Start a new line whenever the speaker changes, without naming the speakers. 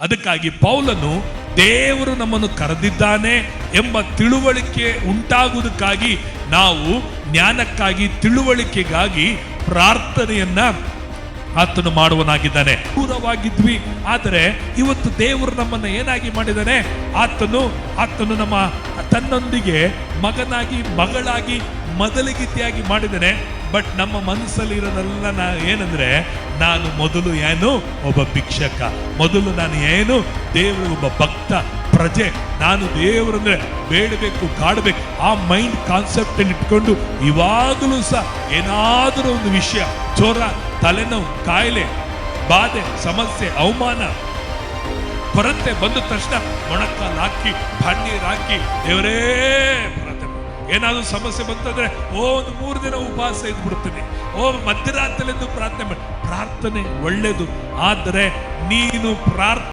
ಅದಕ್ಕಾಗಿ ಪೌಲನು ದೇವರು ನಮ್ಮನ್ನು ಕರೆದಿದ್ದಾನೆ ಎಂಬ ತಿಳುವಳಿಕೆ ಉಂಟಾಗುವುದಕ್ಕಾಗಿ ನಾವು ಜ್ಞಾನಕ್ಕಾಗಿ ತಿಳುವಳಿಕೆಗಾಗಿ ಪ್ರಾರ್ಥನೆಯನ್ನ ಆತನು ಮಾಡುವನಾಗಿದ್ದಾನೆ. ದೂರವಾಗಿದ್ವಿ, ಆದರೆ ಇವತ್ತು ದೇವರು ನಮ್ಮನ್ನು ಏನಾಗಿ ಮಾಡಿದ್ದಾನೆ? ಆತನು ಆತನು ನಮ್ಮ ತನ್ನೊಂದಿಗೆ ಮಗನಾಗಿ, ಮಗಳಾಗಿ ಮೊದಲಿಗಿತಿಯಾಗಿ ಮಾಡಿದ್ದಾನೆ. ಬಟ್ ನಮ್ಮ ಮನಸ್ಸಲ್ಲಿರೋದೆಲ್ಲ ನಾ ಏನಂದ್ರೆ, ನಾನು ಮೊದಲು ಏನು? ಒಬ್ಬ ಭಿಕ್ಷಕ. ಮೊದಲು ನಾನು ಏನು? ದೇವರು ಒಬ್ಬ ಭಕ್ತ, ಪ್ರಜೆ. ನಾನು ದೇವರಂದ್ರೆ ಬೇಡಬೇಕು, ಕಾಡಬೇಕು. ಆ ಮೈಂಡ್ ಕಾನ್ಸೆಪ್ಟ್ ಇಟ್ಕೊಂಡು ಇವಾಗಲೂ ಸಹ ಏನಾದರೂ ಒಂದು ವಿಷಯ ಚೋರ ತಲೆನೋವು, ಕಾಯಿಲೆ, ಬಾಧೆ, ಸಮಸ್ಯೆ, ಅವಮಾನ ಕೊರತೆ ಬಂದ ತಕ್ಷಣ ಮೊಣಕಾಲು ಹಾಕಿ ಹಾಕಿ ದೇವರೇ. ಏನಾದ್ರು ಸಮಸ್ಯೆ ಬಂತಂದ್ರೆ, ಓ, ಒಂದು ಮೂರು ದಿನ ಉಪವಾಸ ಇದ್ಬಿಡ್ತೀನಿ. ಓ ಮಧ್ಯರಾತ್ರಿಲೆಂದು ಪ್ರಾರ್ಥನೆ ಮಾಡಿ. ಪ್ರಾರ್ಥನೆ ಒಳ್ಳೇದು. ಆದರೆ ನೀನು ಪ್ರಾರ್ಥನೆ